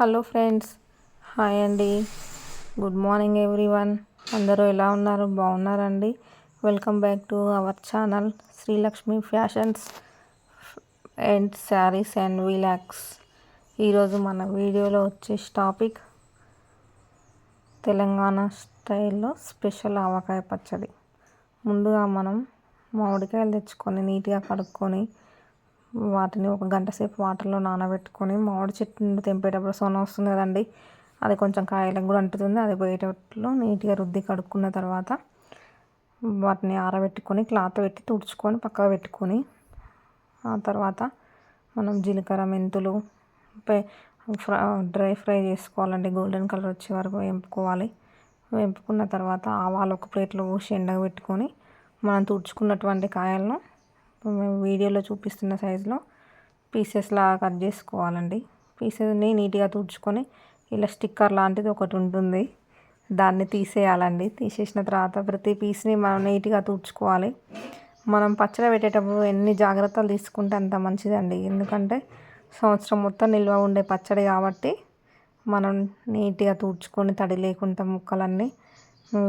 Hello friends. Hi అండి. Good morning everyone. అందరూ ఎలా ఉన్నారు? బాగున్నారండి? Welcome back to our channel Srilakshmi fashions and saris and విలాక్స్. ఈరోజు మన వీడియోలో వచ్చే టాపిక్ తెలంగాణ స్టైల్లో స్పెషల్ ఆవకాయ పచ్చడి. ముందుగా మనం మామిడికాయలు తెచ్చుకొని నీట్గా కడుక్కొని వాటిని ఒక గంట సేపు వాటర్లో నానబెట్టుకొని మామిడి చెట్టు తెంపేటప్పుడు సొన వస్తుంది కదండి. అది కొంచెం కాయలకు కూడా అంటుతుంది. అది పోయేటట్లు నీట్గా రుద్ది కడుక్కున్న తర్వాత వాటిని ఆరబెట్టుకొని క్లాత్ పెట్టి తుడుచుకొని పక్కకు పెట్టుకొని ఆ తర్వాత మనం జీలకర్ర మెంతులు డ్రై ఫ్రై చేసుకోవాలండి. గోల్డెన్ కలర్ వచ్చే వరకు వేపుకోవాలి. వేపుకున్న తర్వాత ఆవాలు ఒక ప్లేట్లో పోసి ఎండగ పెట్టుకొని మనం తుడుచుకున్నటువంటి కాయలను మేము వీడియోలో చూపిస్తున్న సైజులో పీసెస్లా కట్ చేసుకోవాలండి. పీసెస్ని నీట్గా తుడుచుకొని ఇలా స్టిక్కర్ లాంటిది ఒకటి ఉంటుంది. దాన్ని తీసేయాలండి. తీసేసిన తర్వాత ప్రతి పీస్ని మనం నీట్గా తుడుచుకోవాలి. మనం పచ్చడి పెట్టేటప్పుడు ఎన్ని జాగ్రత్తలు తీసుకుంటే అంత మంచిదండి. ఎందుకంటే సంవత్సరం మొత్తం నిల్వ ఉండే పచ్చడి కాబట్టి మనం నీట్గా తుడుచుకొని తడి లేకుండా ముక్కలన్నీ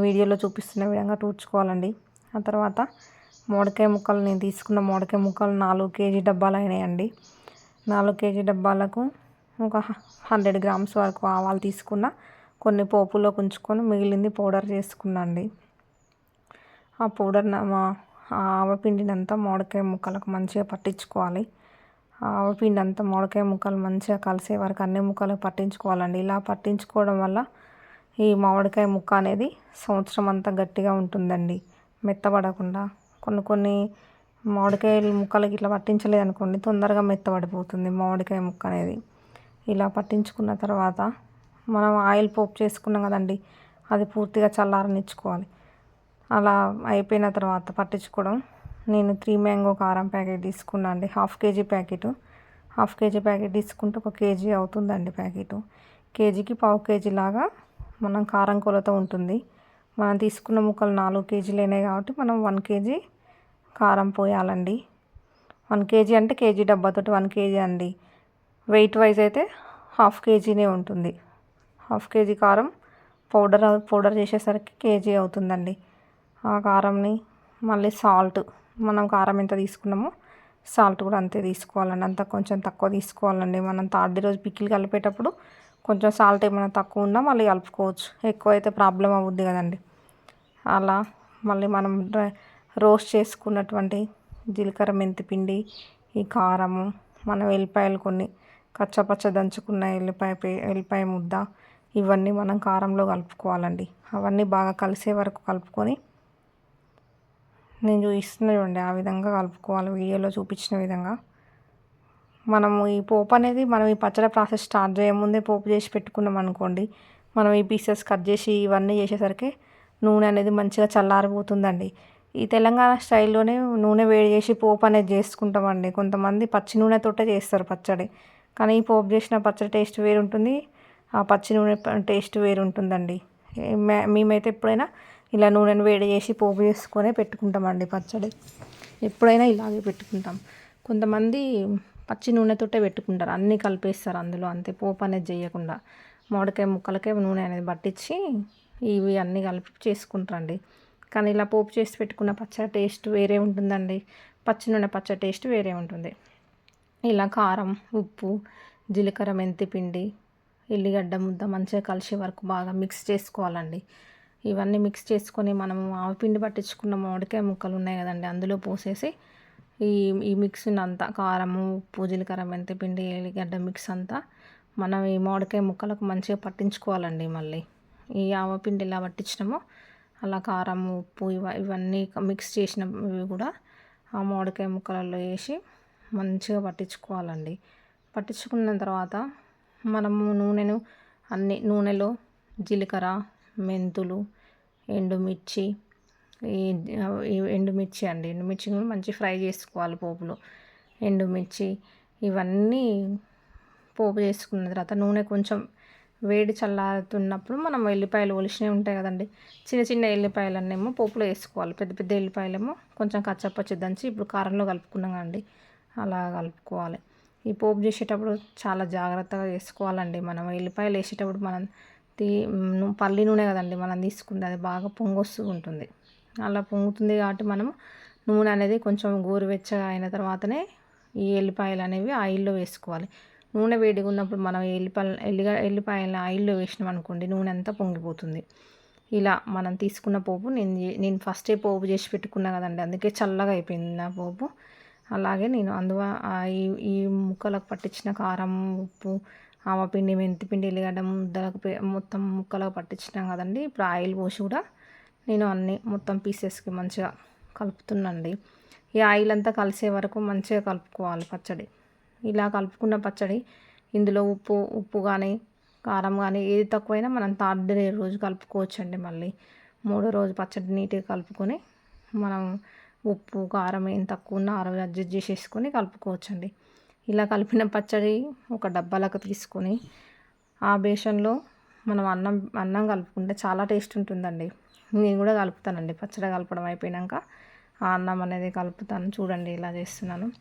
వీడియోలో చూపిస్తున్న విధంగా తుడుచుకోవాలండి. ఆ తర్వాత మోడకాయ ముక్కలు నేను తీసుకున్న మోడకాయ ముక్కలు నాలుగు కేజీ డబ్బాలు అయినాయండి. నాలుగు కేజీ డబ్బాలకు ఒక హండ్రెడ్ గ్రామ్స్ వరకు ఆవాలు తీసుకున్న కొన్ని పోపులో ఉంచుకొని మిగిలింది పౌడర్ చేసుకున్నాండి. ఆ పౌడర్ మా ఆవపిండినంతా మోడకాయ ముక్కలకు మంచిగా పట్టించుకోవాలి. ఆవపిండి అంతా మొడకాయ ముక్కలు మంచిగా కలిసే వరకు అన్ని ముక్కలు పట్టించుకోవాలండి. ఇలా పట్టించుకోవడం వల్ల ఈ మామిడికాయ ముక్క అనేది సంవత్సరం అంతా గట్టిగా ఉంటుందండి. మెత్తబడకుండా కొన్ని కొన్ని మామిడికాయలు ముక్కలకి ఇట్లా పట్టించలేదు అనుకోండి తొందరగా మెత్తబడిపోతుంది మామిడికాయ ముక్క అనేది. ఇలా పట్టించుకున్న తర్వాత మనం ఆయిల్ పోపు చేసుకున్నాం కదండి అది పూర్తిగా చల్లారనిచ్చుకోవాలి. అలా అయిపోయిన తర్వాత పట్టించుకోవడం. నేను త్రీ మ్యాంగో కారం ప్యాకెట్ తీసుకున్నా అండి half KG packet. Half KG packet తీసుకుంటే ఒక కేజీ అవుతుందండి ప్యాకెట్. కేజీకి పావు కేజీ లాగా మనం కారం కొలత ఉంటుంది. మనం తీసుకున్న ముక్కలు నాలుగు కేజీలేనే కాబట్టి మనం వన్ కేజీ కారం పోయాలండి. వన్ కేజీ అంటే కేజీ డబ్బాతోటి వన్ కేజీ అండి. వెయిట్ వైజ్ అయితే హాఫ్ కేజీనే ఉంటుంది. హాఫ్ కేజీ కారం పౌడర్ పౌడర్ చేసేసరికి కేజీ అవుతుందండి. ఆ కారంని మళ్ళీ సాల్ట్ మనం కారం ఎంత తీసుకున్నామో సాల్ట్ కూడా అంతే తీసుకోవాలండి. అంత కొంచెం తక్కువ తీసుకోవాలండి. మనం థర్డ్ రోజు పిక్కిలు కలిపేటప్పుడు కొంచెం సాల్ట్ ఏమైనా తక్కువ ఉన్నా మళ్ళీ కలుపుకోవచ్చు. ఎక్కువ అయితే ప్రాబ్లం అవుద్ది కదండి. అలా మళ్ళీ మనం రోస్ట్ చేసుకున్నటువంటి జీలకర్ర మెంతిపిండి ఈ కారము మనం వెల్లిపాయలు కొన్ని కచ్చపచ్చ దంచుకున్న ఎల్లిపాయ ఎల్లిపాయ ముద్ద ఇవన్నీ మనం కారంలో కలుపుకోవాలండి. అవన్నీ బాగా కలిసే వరకు కలుపుకొని నేను చూపిస్తున్నా చూడండి ఆ విధంగా కలుపుకోవాలి. వీడియోలో చూపించిన విధంగా. మనము ఈ పోపు అనేది మనం ఈ పచ్చడి ప్రాసెస్ స్టార్ట్ చేయముందే పోపు చేసి పెట్టుకున్నాం అనుకోండి. మనం ఈ పీసెస్ కట్ చేసి ఇవన్నీ చేసేసరికి నూనె అనేది మంచిగా చల్లారిపోతుందండి. ఈ తెలంగాణ స్టైల్లోనే నూనె వేడి చేసి పోపు అనేది చేసుకుంటామండి. కొంతమంది పచ్చి నూనెతోటే చేస్తారు పచ్చడి. కానీ ఈ పోపు చేసిన పచ్చడి టేస్ట్ వేరు ఉంటుంది ఆ పచ్చి నూనె టేస్ట్ వేరు ఉంటుందండి మేమైతే ఎప్పుడైనా ఇలా నూనెను వేడి చేసి పోపు చేసుకొని పెట్టుకుంటామండి పచ్చడి. ఎప్పుడైనా ఇలాగే పెట్టుకుంటాం. కొంతమంది పచ్చి నూనెతోటే పెట్టుకుంటారు. అన్నీ కలిపేస్తారు అందులో. అంతే. పోపు అనేది చేయకుండా మామిడికాయ ముక్కలకే నూనె అనేది పట్టించి ఇవి అన్నీ కలిపి చేసుకుంటారండి. కానీ ఇలా పోపు చేసి పెట్టుకున్న పచ్చడి టేస్ట్ వేరే ఉంటుందండి. పచ్చి నూనె పచ్చడి టేస్ట్ వేరే ఉంటుంది. ఇలా కారం ఉప్పు జీలకర్ర మెంతి పిండి ఎల్లిగడ్డ ముద్ద మంచిగా కలిసే వరకు బాగా మిక్స్ చేసుకోవాలండి. ఇవన్నీ మిక్స్ చేసుకొని మనము ఆవపిండి పట్టించుకున్న మామిడికాయ ముక్కలు ఉన్నాయి కదండి అందులో పోసేసి ఈ ఈ మిక్స్ అంతా కారము ఉప్పు జీలకర్ర మెంతి పిండి ఎల్లిగడ్డ మిక్స్ అంతా మనం ఈ మామిడికాయ ముక్కలకు మంచిగా పట్టించుకోవాలండి మళ్ళీ. ఈ ఆవపిండి ఎలా పట్టించినామో అలా కారం ఉప్పు ఇవ ఇవన్నీ మిక్స్ చేసినవి కూడా ఆ మామిడికాయ ముక్కలలో వేసి మంచిగా పట్టించుకోవాలండి. పట్టించుకున్న తర్వాత మనము నూనెను అన్ని నూనెలో జీలకర్ర మెంతులు ఎండుమిర్చి ఈ ఎండుమిర్చి అండి. ఎండుమిర్చి కూడా మంచి ఫ్రై చేసుకోవాలి పోపులో. ఎండుమిర్చి ఇవన్నీ పోపు చేసుకున్న తర్వాత నూనె కొంచెం వేడి చల్లారుతున్నప్పుడు మనం ఎల్లిపాయలు ఒలిచినవి ఉంటాయి కదండి. చిన్న చిన్న ఎల్లిపాయలన్నేమో పోపులో వేసుకోవాలి. పెద్ద పెద్ద ఎల్లిపాయలేమో కొంచెం కచ్చపచ్చి దంచి ఇప్పుడు కారంలో కలుపుకున్నాం అండి అలా కలుపుకోవాలి. ఈ పోపు చేసేటప్పుడు చాలా జాగ్రత్తగా చేసుకోవాలండి మనం ఎల్లిపాయలు వేసేటప్పుడు మనం తీ పల్లి నూనె కదండి మనం తీసుకుంటే అది బాగా పొంగొస్తూ ఉంటుంది. అలా పొంగుతుంది కాబట్టి మనం నూనె అనేది కొంచెం గోరువెచ్చగా అయిన తర్వాతనే ఈ ఎల్లిపాయలు అనేవి ఆయిల్లో వేసుకోవాలి. నూనె వేడిగా ఉన్నప్పుడు మనం ఎల్లిపాయ ఎల్లిగా ఎల్లిపాయలను ఆయిల్లో వేసినాం అనుకోండి నూనె అంతా పొంగిపోతుంది. ఇలా మనం తీసుకున్న పోపు నేను నేను ఫస్టే పోపు చేసి పెట్టుకున్నా కదండి అందుకే చల్లగా అయిపోయింది నా పోపు. అలాగే నేను అందువ ఈ ఈ ముక్కలకు పట్టించిన కారం ఉప్పు ఆవపిండి మెంతిపిండి ఎల్లిగడ్డ ముద్దలకు మొత్తం ముక్కలకు పట్టించినాం కదండి. ఇప్పుడు ఆయిల్ పోసి కూడా నేను అన్నీ మొత్తం పీసెస్కి మంచిగా కలుపుతున్నాండి ఈ ఆయిల్ అంతా కలిసే వరకు మంచిగా కలుపుకోవాలి పచ్చడి. ఇలా కలుపుకున్న పచ్చడి ఇందులో ఉప్పు ఉప్పు కానీ కారం కానీ ఏది తక్కువైనా మనం థర్డ్ డే రోజు కలుపుకోవచ్చండి మళ్ళీ. మూడో రోజు పచ్చడి నీట్గా కలుపుకొని మనం ఉప్పు కారం ఏం తక్కువ ఉన్నా ఆ రోజు అడ్జస్ట్ చేసేసుకొని కలుపుకోవచ్చండి. ఇలా కలిపిన పచ్చడి ఒక డబ్బాలకు తీసుకొని ఆ బేషన్లో మనం అన్నం అన్నం కలుపుకుంటే చాలా టేస్ట్ ఉంటుందండి. నేను కూడా కలుపుతానండి. పచ్చడి కలపడం అయిపోయాక ఆ అన్నం అనేది కలుపుతాను. చూడండి ఇలా చేస్తున్నాను.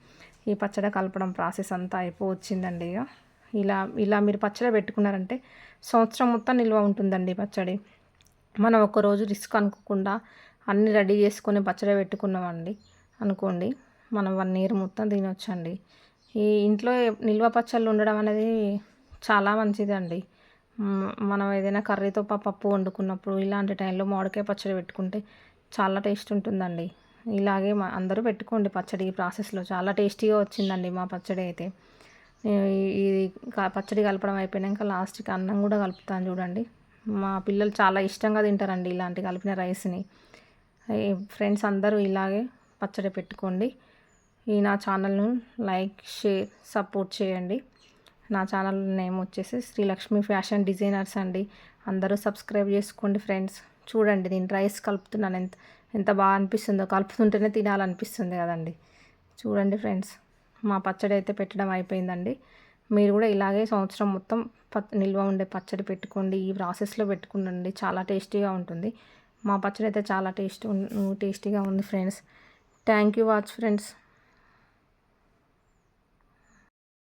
ఈ పచ్చడి కలపడం ప్రాసెస్ అంతా అయిపోవచ్చిందండి ఇక. ఇలా ఇలా మీరు పచ్చడి పెట్టుకున్నారంటే సంవత్సరం మొత్తం నిల్వ ఉంటుందండి పచ్చడి. మనం ఒకరోజు రిస్క్ అనుకోకుండా అన్నీ రెడీ చేసుకొని పచ్చడి పెట్టుకున్నామండి అనుకోండి. మనం వన్ ఇయర్ మొత్తం తినొచ్చండి. ఈ ఇంట్లో నిల్వ పచ్చళ్ళు ఉండడం అనేది చాలా మంచిదండి. మనం ఏదైనా కర్రీతో పప్పు వండుకున్నప్పుడు ఇలాంటి టైంలో మామిడికాయ పచ్చడి పెట్టుకుంటే చాలా టేస్ట్ ఉంటుందండి. ఇలాగే మా అందరూ పెట్టుకోండి పచ్చడి ఈ ప్రాసెస్లో. చాలా టేస్టీగా వచ్చిందండి మా పచ్చడి అయితే. నేను ఇది పచ్చడి కలపడం అయిపోయాక లాస్ట్కి అన్నం కూడా కలుపుతాను చూడండి. మా పిల్లలు చాలా ఇష్టంగా తింటారండి ఇలాంటి కలిపిన రైస్ని. ఫ్రెండ్స్ అందరూ ఇలాగే పచ్చడి పెట్టుకోండి. ఈ నా ఛానల్ను లైక్ షేర్ సపోర్ట్ చేయండి. నా ఛానల్ నేమ్ వచ్చేసి శ్రీలక్ష్మి ఫ్యాషన్ డిజైనర్స్ అండి. అందరూ సబ్స్క్రైబ్ చేసుకోండి ఫ్రెండ్స్. చూడండి నేను రైస్ కలుపుతున్నాను. ఎంత ఎంత బాగా అనిపిస్తుందో. కలుపుతుంటేనే తినాలనిపిస్తుంది కదండి. చూడండి ఫ్రెండ్స్ మా పచ్చడి అయితే పెట్టడం అయిపోయిందండి. మీరు కూడా ఇలాగే సంవత్సరం మొత్తం ప నిల్వ ఉండే పచ్చడి పెట్టుకోండి. ఈ ప్రాసెస్లో పెట్టుకుండండి చాలా టేస్టీగా ఉంటుంది. మా పచ్చడి అయితే చాలా టేస్ట్ టేస్టీగా ఉంది friends. Thank you watch friends.